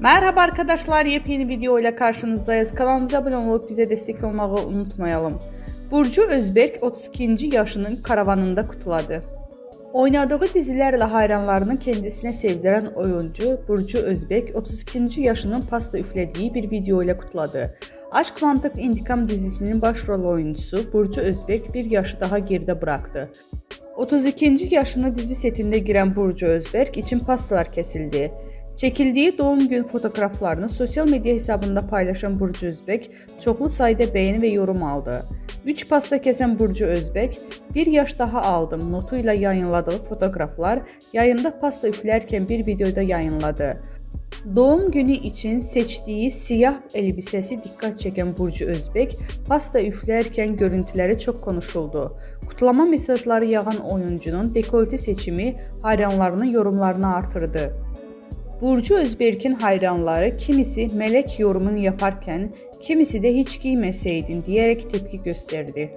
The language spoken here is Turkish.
Merhaba arkadaşlar, yepyeni video ile karşınızdayız. Kanalımıza abone olup bize destek olmayı unutmayalım. Burcu Özberk 32. yaşının karavanında kutladı. Oynadığı dizilerle hayranlarını kendisine sevdiren oyuncu Burcu Özbek 32. yaşının pasta üflediği bir video ile kutladı. Aşk Mantık İntikam dizisinin başrol oyuncusu Burcu Özbek bir yaşı daha geride bıraktı. 32. yaşına dizi setinde giren Burcu Özberk için pastalar kesildi. Çekildiği doğum gün fotoğraflarını sosyal medya hesabında paylaşan Burcu Özbek çoklu sayıda beğeni ve yorum aldı. 3 pasta kesen Burcu Özbek, bir yaş daha aldım notuyla yayınladığı fotoğraflar yayında pasta üflerken bir videoda yayınladı. Doğum günü için seçtiği siyah elbisesi dikkat çeken Burcu Özbek, pasta üflerken görüntüleri çok konuşuldu. Kutlama mesajları yağan oyuncunun dekolte seçimi hayranlarının yorumlarını artırdı. Burcu Özberk'in hayranları kimisi melek yorumunu yaparken kimisi de hiç giymeseydin diyerek tepki gösterdi.